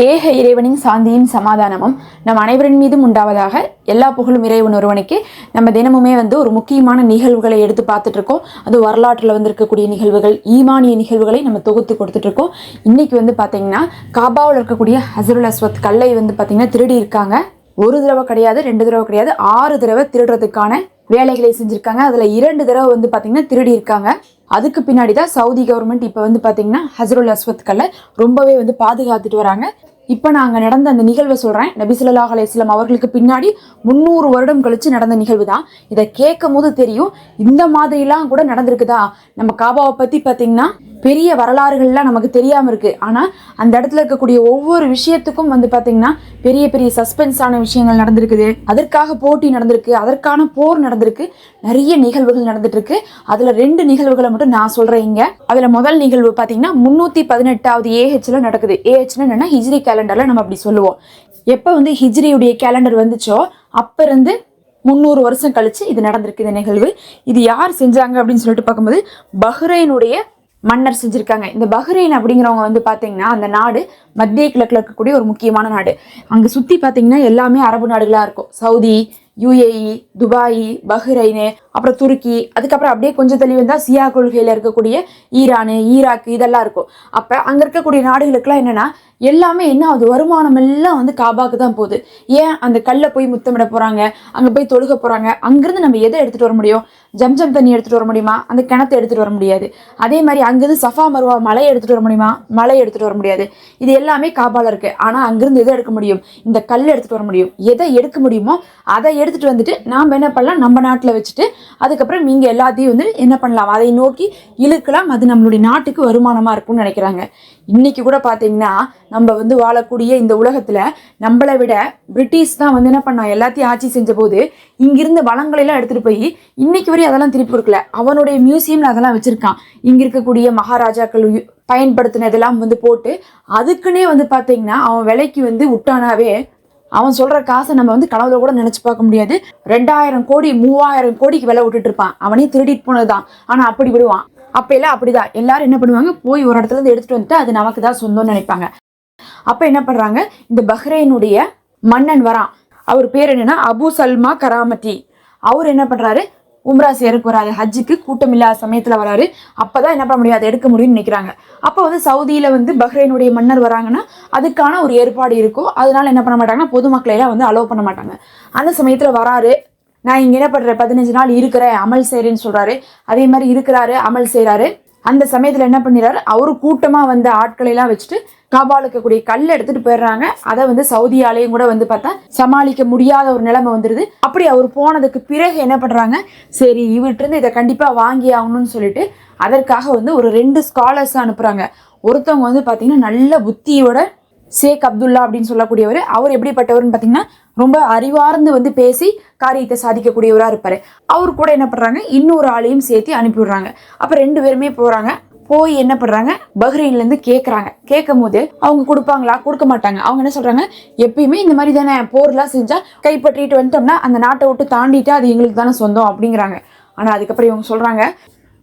ஏக இறைவனின் சாந்தியும் சமாதானமும் நம் அனைவரின் மீதும் உண்டாவதாக எல்லா புகழும் இறைவன் ஒருவனுக்கு. நம்ம தினமுமே வந்து ஒரு முக்கியமான நிகழ்வுகளை எடுத்து பார்த்துட்டு இருக்கோம் அது வரலாற்றில் வந்திருக்கக்கூடிய நிகழ்வுகள் ஈமானிய நிகழ்வுகளை நம்ம தொகுத்து கொடுத்துட்டு இருக்கோம் இன்னைக்கு வந்து பார்த்தீங்கன்னா காபாவில் இருக்கக்கூடிய ஹசருல் அஸ்வத் கல்லை வந்து பார்த்தீங்கன்னா திருடி இருக்காங்க. ஒரு தடவை கிடையாது ரெண்டு தடவை கிடையாது ஆறு தடவை திருடுறதுக்கான வேலைகளை செஞ்சுருக்காங்க. அதில் இரண்டு தடவை வந்து பார்த்திங்கன்னா திருடி இருக்காங்க. அதுக்கு பின்னாடி தான் சவுதி கவர்மெண்ட் இப்போ வந்து பார்த்தீங்கன்னா ஹசருல் அஸ்வத்களை ரொம்பவே வந்து பாதுகாத்துட்டு வராங்க. இப்போ நான் அங்கே நடந்த அந்த நிகழ்வை சொல்கிறேன் நபி ஸல்லல்லாஹு அவர்களுக்கு பின்னாடி முந்நூறு வருடம் கழித்து நடந்த நிகழ்வு தான். இதை கேட்கும் போது தெரியும் இந்த மாதிரிலாம் கூட நடந்திருக்குதா? நம்ம காபாவை பற்றி பார்த்தீங்கன்னா பெரிய வரலாறுகள்லாம் நமக்கு தெரியாமல் இருக்குது ஆனால் அந்த இடத்துல இருக்கக்கூடிய ஒவ்வொரு விஷயத்துக்கும் வந்து பார்த்தீங்கன்னா பெரிய பெரிய சஸ்பென்ஸான விஷயங்கள் நடந்திருக்குது. அதற்காக போட்டி நடந்திருக்கு. அதற்கான போர் நடந்திருக்கு. நிறைய நிகழ்வுகள் நடந்துட்டுருக்கு. அதில் ரெண்டு நிகழ்வுகளை மட்டும் நான் சொல்கிறேன் இங்கே. அதில் முதல் நிகழ்வு பார்த்தீங்கன்னா முந்நூற்றி பதினெட்டாவது ஏஹெச்சில் நடக்குது. ஏஹெச்னா என்னென்னா ஹிஜ்ரி கேலண்டரில் நம்ம அப்படி சொல்லுவோம். எப்போ வந்து ஹிஜ்ரியுடைய கேலண்டர் வந்துச்சோ அப்போ இருந்து முந்நூறு வருஷம் கழித்து இது நடந்திருக்கு இந்த நிகழ்வு. இது யார் செஞ்சாங்க அப்படின்னு சொல்லிட்டு பார்க்கும்போது பஹ்ரைனுடைய மன்னர் செஞ்சுருக்காங்க. இந்த பஹ்ரைன் அப்படிங்கிறவங்க வந்து பார்த்தீங்கன்னா அந்த நாடு மத்திய கிழக்கில் இருக்கக்கூடிய ஒரு முக்கியமான நாடு. அங்கே சுற்றி பார்த்தீங்கன்னா எல்லாமே அரபு நாடுகளாக இருக்கும். சவுதி யுஏஇ துபாய் பஹ்ரைனு அப்புறம் துருக்கி அதுக்கப்புறம் அப்படியே கொஞ்சம் தள்ளி வந்தால் சியா கொள்கையில் இருக்கக்கூடிய ஈரானு ஈராக் இதெல்லாம் இருக்கும். அப்போ அங்கே இருக்கக்கூடிய நாடுகளுக்கெல்லாம் என்னென்னா எல்லாமே என்ன ஆகுது? வருமானம் எல்லாம் வந்து காபாக்கு தான் போகுது. ஏன்? அந்த கல்லை போய் முத்தமிட போகிறாங்க அங்கே போய் தொழுக போகிறாங்க அங்கேருந்து நம்ம எதை எடுத்துகிட்டு வர முடியும்? ஜம்ஜம் தண்ணி எடுத்துகிட்டு வர முடியுமா? அந்த கிணத்தை எடுத்துகிட்டு வர முடியாது. அதே மாதிரி அங்கேருந்து சஃபா மருவா மலை எடுத்துகிட்டு வர முடியுமா? மலை எடுத்துகிட்டு வர முடியாது. இது எல்லாமே காபாவில் இருக்குது ஆனால் அங்கேருந்து எதை எடுக்க முடியும்? இந்த கல் எடுத்துகிட்டு வர முடியும். எதை எடுக்க முடியுமோ அதை எடுத்துகிட்டு வந்துட்டு நாம் என்ன பண்ணலாம்? நம்ம நாட்டில் வச்சுட்டு அதுக்கப்புறம் நீங்கள் எல்லாத்தையும் வந்து என்ன பண்ணலாம்? அதை நோக்கி இழுக்கலாம். அது நம்மளுடைய நாட்டுக்கு வருமானமாக இருக்கும்னு நினைக்கிறாங்க. இன்னைக்கு கூட பார்த்தீங்கன்னா நம்ம வந்து வாழக்கூடிய இந்த உலகத்தில் நம்மளை விட பிரிட்டிஷ் தான் வந்து என்ன பண்ணா எல்லாத்தையும் ஆட்சி செஞ்ச போது இங்கிருந்த வளங்களெல்லாம் எடுத்துகிட்டு போய் இன்னைக்கு வரையும் அதெல்லாம் திருப்பி கொடுக்கல. அவனுடைய மியூசியமில் அதெல்லாம் வச்சுருக்கான். இங்கே இருக்கக்கூடிய மகாராஜாக்கள் பயன்படுத்தின பயன்படுத்தினதெல்லாம் வந்து போட்டு அதுக்குன்னே வந்து பார்த்தீங்கன்னா அவன் விலைக்கு வந்து உட்டானாவே அவன் சொல்கிற காசை நம்ம வந்து கனவுல கூட நினச்சி பார்க்க முடியாது. ரெண்டாயிரம் கோடி மூவாயிரம் கோடிக்கு விலை விட்டுட்டு இருப்பான். அவனே திருடிட்டு போனது தான் ஆனால் அப்படி விடுவான். அப்போ எல்லாம் அப்படிதான். எல்லாரும் என்ன பண்ணுவாங்க? போய் ஒரு இடத்துல இருந்து எடுத்துட்டு வந்துட்டு அது நமக்கு தான் சொந்தம்னு நினைப்பாங்க. அப்போ என்ன பண்ணுறாங்க இந்த பஹ்ரைனுடைய மன்னன் வரான். அவர் பேர் என்னன்னா அபு சல்மா கராமத்தி. அவர் என்ன பண்ணுறாரு உம்ரா சேருக்கு வராரு ஹஜ்ஜுக்கு கூட்டம் இல்லாத சமயத்தில் வராரு. அப்போ தான் என்ன பண்ண முடியும்? அதை எடுக்க முடியும்னு நினைக்கிறாங்க. அப்போ வந்து சவுதியில் வந்து பஹ்ரைனுடைய மன்னர் வராங்கன்னா அதுக்கான ஒரு ஏற்பாடு இருக்கும். அதனால என்ன பண்ண மாட்டாங்கன்னா பொதுமக்களை எல்லாம் வந்து அலோவ் பண்ண மாட்டாங்க. அந்த சமயத்தில் வராரு. நான் இங்கே என்ன பண்ணுறேன் பதினஞ்சு நாள் இருக்கிறேன். அமல் செய்கிறேன்னு சொல்கிறாரு அதே மாதிரி இருக்கிறாரு. அமல் செய்கிறாரு அந்த சமயத்தில் என்ன பண்ணிடுறாரு? அவரு கூட்டமாக வந்த ஆட்களை எல்லாம் வச்சுட்டு காபால் இருக்கக்கூடிய கல் எடுத்துட்டு போயிடுறாங்க. அதை வந்து சவுதியாலையும் கூட வந்து பார்த்தா சமாளிக்க முடியாத ஒரு நிலைமை வந்துடுது அப்படி அவர் போனதுக்கு பிறகு என்ன பண்ணுறாங்க சரி இவர்கிட்ட இதை கண்டிப்பாக வாங்கி ஆகணும்னு சொல்லிட்டு அதற்காக வந்து ஒரு ரெண்டு ஸ்காலர்ஸ் அனுப்புகிறாங்க ஒருத்தவங்க வந்து பார்த்தீங்கன்னா நல்ல புத்தியோட ஷேக் அப்துல்லா அப்படின்னு சொல்லக்கூடியவர். அவர் எப்படிப்பட்டவர்னு பார்த்தீங்கன்னா ரொம்ப அறிவார்ந்து வந்து பேசி காரியத்தை சாதிக்கக்கூடியவராக இருப்பார். அவர் கூட என்ன பண்ணுறாங்க இன்னொரு ஆளையும் சேர்த்து அனுப்பிவிடுறாங்க. அப்போ ரெண்டு பேருமே போகிறாங்க போய் என்ன பண்ணுறாங்க பஹ்ரைன்லேருந்து கேட்குறாங்க கேட்கும் போது அவங்க கொடுப்பாங்களா? கொடுக்க மாட்டாங்க. அவங்க என்ன சொல்கிறாங்க எப்பயுமே இந்த மாதிரி தானே போர்லாம் செஞ்சால் கைப்பற்றிட்டு வந்துட்டோம்னா அந்த நாட்டை விட்டு தாண்டிட்டு அது எங்களுக்கு தானே சொந்தம் அப்படிங்கிறாங்க. ஆனால் அதுக்கப்புறம் இவங்க சொல்கிறாங்க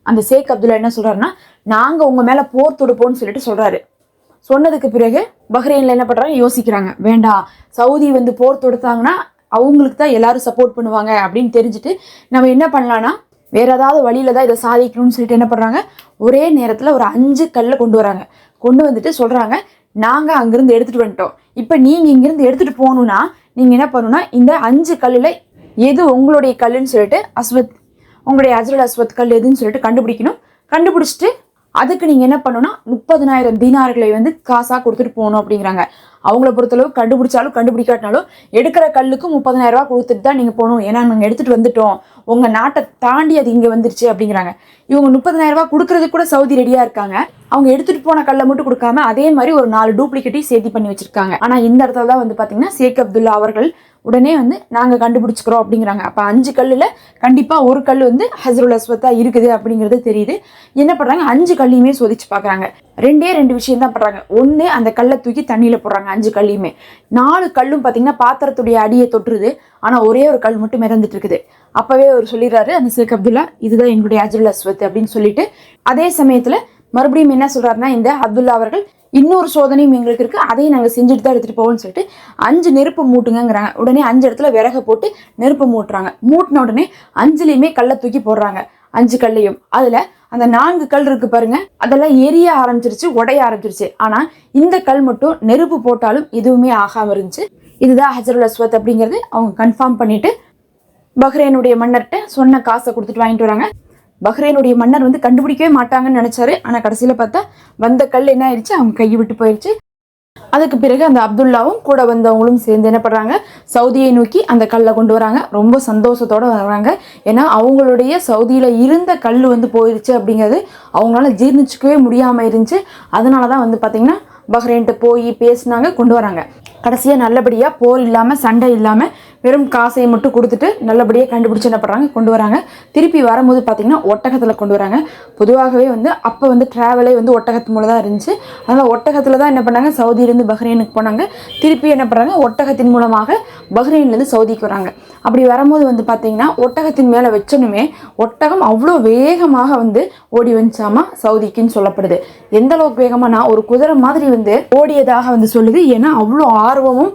அந்த ஷேக் அப்துல்லா என்ன சொல்கிறாருன்னா நாங்கள் உங்கள் மேலே போர் தொடுப்போம்னு சொல்லிட்டு சொல்கிறாரு சொன்னதுக்கு பிறகு பஹ்ரைனில் என்ன பண்ணுறாங்க யோசிக்கிறாங்க. வேண்டாம் சவுதி வந்து போர் தொடுத்தாங்கன்னா அவங்களுக்கு தான் எல்லாரும் சப்போர்ட் பண்ணுவாங்க அப்படின்னு தெரிஞ்சுட்டு நம்ம என்ன பண்ணலான்னா வேறு ஏதாவது வழியில் தான் இதை சாதிக்கணும்னு சொல்லிட்டு என்ன பண்ணுறாங்க ஒரே நேரத்தில் ஒரு அஞ்சு கல்லை கொண்டு வராங்க. கொண்டு வந்துட்டு சொல்கிறாங்க நாங்கள் அங்கேருந்து எடுத்துகிட்டு வந்துட்டோம். இப்போ நீங்கள் இங்கேருந்து எடுத்துகிட்டு போகணுன்னா நீங்கள் என்ன பண்ணணும்னா இந்த அஞ்சு கல்லில் எது உங்களுடைய கல்லுன்னு சொல்லிட்டு அஸ்வத் உங்களுடைய அஜரல் அஸ்வத் கல் எதுன்னு சொல்லிட்டு கண்டுபிடிக்கணும். கண்டுபிடிச்சிட்டு அதுக்கு நீங்கள் என்ன பண்ணணும்னா முப்பதுனாயிரம் தீனார்களை வந்து காசாக கொடுத்துட்டு போகணும் அப்படிங்கிறாங்க. அவங்கள பொறுத்தளவு கண்டுபிடிச்சாலும் கண்டுபிடிக்காட்டினாலும் எடுக்கிற கல்லுக்கு முப்பதனாயிரம் ரூபா கொடுத்துட்டு தான் நீங்கள் போகணும். ஏன்னா நாங்கள் எடுத்துகிட்டு வந்துட்டோம். உங்கள் நாட்டை தாண்டி அது இங்கே வந்துருச்சு அப்படிங்கிறாங்க. இவங்க முப்பதனாயிரம் ரூபா கொடுக்கறதுக்கு கூட சவுதி ரெடியாக இருக்காங்க. அவங்க எடுத்துகிட்டு போன கல்லை மட்டும் கொடுக்காம அதே மாதிரி ஒரு நாலு டூப்ளிகேட்டையும் சேர்த்து பண்ணி வச்சிருக்காங்க. ஆனால் இந்த இடத்துல தான் வந்து பார்த்தீங்கன்னா ஷேக் அப்துல்லா அவர்கள் உடனே வந்து நாங்கள் கண்டுபிடிச்சிக்கிறோம் அப்படிங்கிறாங்க. அப்போ அஞ்சு கல்லில் கண்டிப்பாக ஒரு கல் வந்து ஹசருல் அஸ்வத்தா இருக்குது அப்படிங்கிறது தெரியுது. என்ன பண்ணுறாங்க அஞ்சு கல்லையுமே சோதிச்சு பார்க்குறாங்க ரெண்டே ரெண்டு விஷயம் தான் பண்ணுறாங்க ஒன்று அந்த கல்லை தூக்கி தண்ணியில் போடுறாங்க அஞ்சு கல்லையுமே. நாலு கல்லும் பார்த்தீங்கன்னா பாத்திரத்துடைய அடியை தொட்டுருது. ஆனால் ஒரே ஒரு கல் மட்டும் மிதந்துட்டு இருக்குது. அப்போவே அவர் சொல்லிடுறாரு அந்த ஷேக் அப்துல்லா இதுதான் எங்களுடைய அஜருல் அஸ்வத் அப்படின்னு சொல்லிட்டு அதே சமயத்தில் மறுபடியும் என்ன சொல்கிறாருன்னா இந்த அப்துல்லா அவர்கள் இன்னொரு சோதனையும் எங்களுக்கு இருக்குது அதையும் நாங்கள் செஞ்சுட்டு தான் எடுத்துகிட்டு போவோம்னு சொல்லிட்டு அஞ்சு நெருப்பு மூட்டுங்கிறாங்க உடனே அஞ்சு இடத்துல விறக போட்டு நெருப்பு மூட்டுறாங்க. மூட்டின உடனே அஞ்சுலேயுமே கல்லை தூக்கி போடுறாங்க. அஞ்சு கல்லையும். அதில் அந்த நான்கு கல் இருக்கு பாருங்க. அதெல்லாம் எரிய ஆரம்பிச்சிருச்சு உடைய ஆரம்பிச்சிருச்சு. ஆனால் இந்த கல் மட்டும் நெருப்பு போட்டாலும் எதுவுமே ஆகாமல் இருந்துச்சு. இதுதான் ஹஜருல் அஸ்வத் அப்படிங்கிறது. அவங்க கன்ஃபார்ம் பண்ணிட்டு பஹ்ரைனுடைய மன்னர்கிட்ட சொன்ன காசை கொடுத்துட்டு வாங்கிட்டு வராங்க. பஹ்ரைனுடைய மன்னர் வந்து கண்டுபிடிக்கவே மாட்டாங்கன்னு நினைச்சாரு. ஆனால் கடைசியில் பார்த்தா வந்த கல் என்ன ஆயிடுச்சு? அவங்க கையை விட்டு போயிடுச்சு அதுக்கு பிறகு அந்த அப்துல்லாவும் கூட வந்தவங்களும் சேர்ந்து என்ன பண்ணுறாங்க சவுதியை நோக்கி அந்த கல்லை கொண்டு வராங்க. ரொம்ப சந்தோஷத்தோடு வர்றாங்க ஏன்னா அவங்களுடைய சவுதியில் இருந்த கல் வந்து போயிடுச்சு அப்படிங்கிறது அவங்களால ஜீர்ணிச்சிக்கவே முடியாமல் இருந்துச்சு. அதனால தான் வந்து பார்த்திங்கன்னா பஹ்ரைன்ட்டு போய் பேசினாங்க கொண்டு வராங்க. கடைசியாக நல்லபடியாக போர் இல்லாமல் சண்டை இல்லாமல் வெறும் காசை மட்டும் கொடுத்துட்டு நல்லபடியாக கண்டுபிடிச்சு என்ன பண்ணுறாங்க கொண்டு வராங்க. திருப்பி வரும்போது பார்த்திங்கன்னா ஒட்டகத்தில் கொண்டு வராங்க. பொதுவாகவே வந்து அப்போ வந்து ட்ராவலே வந்து ஒட்டகத்து மூலம் தான் இருந்துச்சு. அதனால் ஒட்டகத்தில் தான் என்ன பண்ணாங்க சவுதியிலேருந்து பஹ்ரைனுக்கு போனாங்க. திருப்பி என்ன பண்ணுறாங்க ஒட்டகத்தின் மூலமாக பஹ்ரைன்லேருந்து சவுதிக்கு வராங்க. அப்படி வரும்போது வந்து பார்த்திங்கன்னா ஒட்டகத்தின் மேலே வச்சனுமே ஒட்டகம் அவ்வளோ வேகமாக வந்து ஓடி வந்துச்சாமா? சவுதிக்குன்னு சொல்லப்படுது. எந்த அளவுக்கு வேகமானா ஒரு குதிரை மாதிரி வந்து ஓடியதாக வந்து சொல்லுது. ஏன்னா அவ்வளோ ஆர்வமும்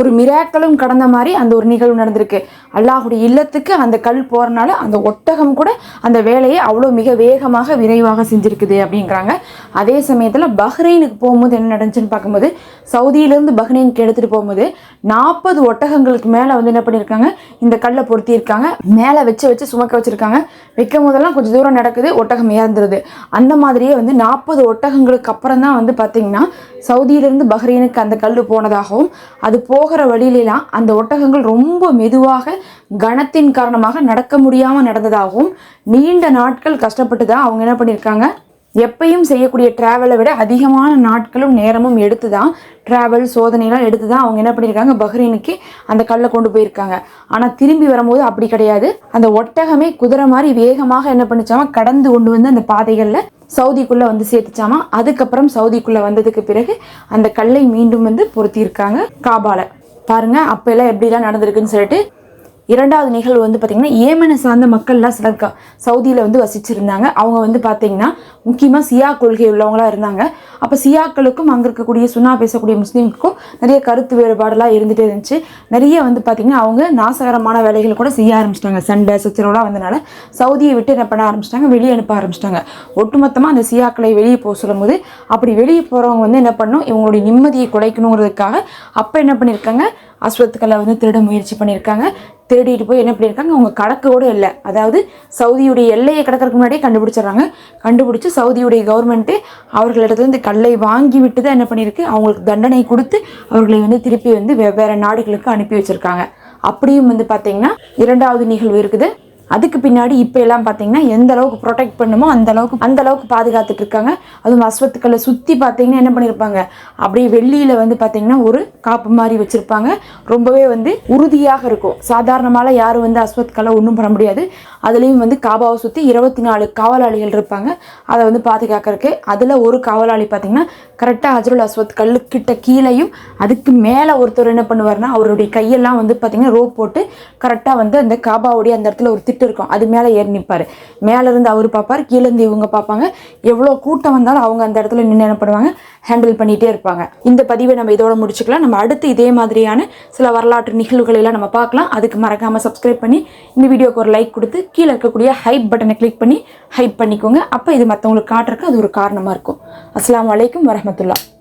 ஒரு மிராக்களும் கடந்த மாதிரி அந்த ஒரு நிகழ்வு நடந்திருக்கு. அல்லாஹுடைய இல்லத்துக்கு அந்த கல் போகிறனால அந்த ஒட்டகம் கூட அந்த வேலையை அவ்வளோ மிக வேகமாக விரைவாக செஞ்சுருக்குது அப்படிங்கிறாங்க. அதே சமயத்தில் பஹ்ரைனுக்கு போகும்போது என்ன நடந்துச்சுன்னு பார்க்கும்போது சவுதியிலேருந்து பஹ்ரைனுக்கு எடுத்துகிட்டு போகும்போது நாற்பது ஒட்டகங்களுக்கு மேலே வந்து என்ன பண்ணியிருக்காங்க இந்த கல்லை பொருத்தியிருக்காங்க. மேலே வச்சு வச்சு சுமக்க வச்சுருக்காங்க. வைக்கும் போதெல்லாம் கொஞ்சம் தூரம் நடக்குது ஒட்டகம் ஏறந்துருது. அந்த மாதிரியே வந்து நாற்பது ஒட்டகங்களுக்கு அப்புறம் தான் வந்து பார்த்திங்கன்னா சவுதியிலேருந்து பஹ்ரைனுக்கு அந்த கல் போனதாகவும் அது போகிற வழியிலலாம் அந்த ஒட்டகங்கள் ரொம்ப மெதுவாக கணத்தின் காரணமாக நடக்க முடியாமல் நடந்ததாகவும் நீண்ட நாட்கள் கஷ்டப்பட்டு தான் அவங்க என்ன பண்ணியிருக்காங்க? எப்பையும் செய்யக்கூடிய ட்ராவலை விட அதிகமான நாட்களும் நேரமும் எடுத்து தான் ட்ராவல் சோதனைலாம் எடுத்து தான் அவங்க என்ன பண்ணியிருக்காங்க பஹ்ரீனுக்கு அந்த கல்லை கொண்டு போயிருக்காங்க. ஆனால் திரும்பி வரும்போது அப்படி கிடையாது. அந்த ஒட்டகமே குதிரை மாதிரி வேகமாக என்ன பண்ணிச்சாமா கடந்து கொண்டு வந்து அந்த பாதைகளில் சவுதிக்குள்ளே வந்து சேர்த்துச்சாமா அதுக்கப்புறம் சவுதிக்குள்ளே வந்ததுக்கு பிறகு அந்த கல்லை மீண்டும் வந்து பொருத்தியிருக்காங்க காபால. பாருங்க அப்போல்லாம் எப்படிலாம் நடந்திருக்குன்னு சொல்லிட்டு இரண்டாவது நிகழ்வு வந்து பார்த்திங்கன்னா ஏமனை சார்ந்த மக்கள்லாம் சிலர் க சவுதியில் வந்து வசிச்சிருந்தாங்க. அவங்க வந்து பார்த்திங்கன்னா முக்கியமாக சியா கொள்கை உள்ளவங்களா இருந்தாங்க. அப்போ சியாக்களுக்கும் அங்கே இருக்கக்கூடிய சுண்ணா பேசக்கூடிய முஸ்லீம்களுக்கும் நிறைய கருத்து வேறுபாடெல்லாம் இருந்துகிட்டே இருந்துச்சு. நிறைய வந்து பார்த்திங்கன்னா அவங்க நாசகரமான வேலைகள் கூட செய்ய ஆரம்பிச்சிட்டாங்க. சண்டை சச்சரவுலாம் வந்தனால சவுதியை விட்டு என்ன பண்ண ஆரம்பிச்சிட்டாங்க? வெளியே அனுப்ப ஆரம்பிச்சிட்டாங்க. ஒட்டுமொத்தமாக அந்த சியாக்களை வெளியே போக சொல்லும்போது அப்படி வெளியே போகிறவங்க வந்து என்ன பண்ணும் இவங்களுடைய நிம்மதியை குலைக்கணுங்கிறதுக்காக அப்போ என்ன பண்ணியிருக்காங்க? அஸ்வத்துக்களை வந்து திருட முயற்சி பண்ணியிருக்காங்க. திருடிட்டு போய் என்ன பண்ணியிருக்காங்க? அவங்க கடக்க கூட இல்லை. அதாவது சவுதியுடைய எல்லையை கடக்கிறதுக்கு முன்னாடியே கண்டுபிடிச்சிடுறாங்க. கண்டுபிடிச்சி சவுதியுடைய கவர்மெண்ட்டு அவர்களிடத்துலேருந்து கல்லை வாங்கி விட்டு தான் என்ன பண்ணியிருக்கு? அவங்களுக்கு தண்டனை கொடுத்து அவர்களை வந்து திருப்பி வந்து வெவ்வேறு நாடுகளுக்கு அனுப்பி வச்சுருக்காங்க. அப்படியும் வந்து பார்த்திங்கன்னா இரண்டாவது நிகழ்வு இருக்குது. அதுக்கு பின்னாடி இப்போ எல்லாம் பார்த்தீங்கன்னா எந்த அளவுக்கு ப்ரொடெக்ட் பண்ணுமோ அந்த அளவுக்கு அந்த அளவுக்கு பாதுகாத்துட்டு இருக்காங்க. அதுவும் அஸ்வத்துக்களை சுற்றி பார்த்தீங்கன்னா என்ன பண்ணியிருப்பாங்க அப்படியே வெள்ளியில் வந்து பார்த்தீங்கன்னா ஒரு காப்பு மாதிரி வச்சுருப்பாங்க. ரொம்பவே வந்து உறுதியாக இருக்கும். சாதாரணமால யாரும் வந்து அஸ்வத்துக்களை ஒன்றும் பண்ண முடியாது. அதுலேயும் வந்து காபாவை சுற்றி இருபத்தி நாலு காவலாளிகள் இருப்பாங்க. அதை வந்து பாதுகாக்கிறதுக்கு அதில் ஒரு காவலாளி பார்த்தீங்கன்னா கரெக்டாக ஹஜருல் அஸ்வத் கல்லுக்கிட்ட கீழேயும் அதுக்கு மேலே ஒருத்தர் என்ன பண்ணுவார்னா அவருடைய கையெல்லாம் வந்து பார்த்தீங்கன்னா ரோப் போட்டு கரெக்டாக வந்து அந்த காபாவுடைய அந்த இடத்துல ஒரு திட்டு இருக்கும் அது மேலே ஏறி நிற்பார் மேலேருந்து அவர் பார்ப்பார் கீழேருந்து இவங்க பார்ப்பாங்க எவ்வளோ கூட்டம் வந்தாலும் அவங்க அந்த இடத்துல நின்று என்ன பண்ணுவாங்க? ஹேண்டில் பண்ணிகிட்டே இருப்பாங்க. இந்த பதிவை நம்ம இதோட முடிச்சுக்கலாம். நம்ம அடுத்து இதே மாதிரியான சில வரலாற்று நிகழ்வுகளை எல்லாம் நம்ம பார்க்கலாம். அதுக்கு மறக்காமல் சப்ஸ்கிரைப் பண்ணி இந்த வீடியோக்கு ஒரு லைக் கொடுத்து கீழே இருக்கக்கூடிய ஹைப் பட்டனை கிளிக் பண்ணி ஹைப் பண்ணிக்கோங்க. அப்போ இது மற்றவங்களுக்கு காட்டுறதுக்கு அது ஒரு காரணமாக இருக்கும். அஸ்லாம் வலைக்கம் வரமத்துல்லா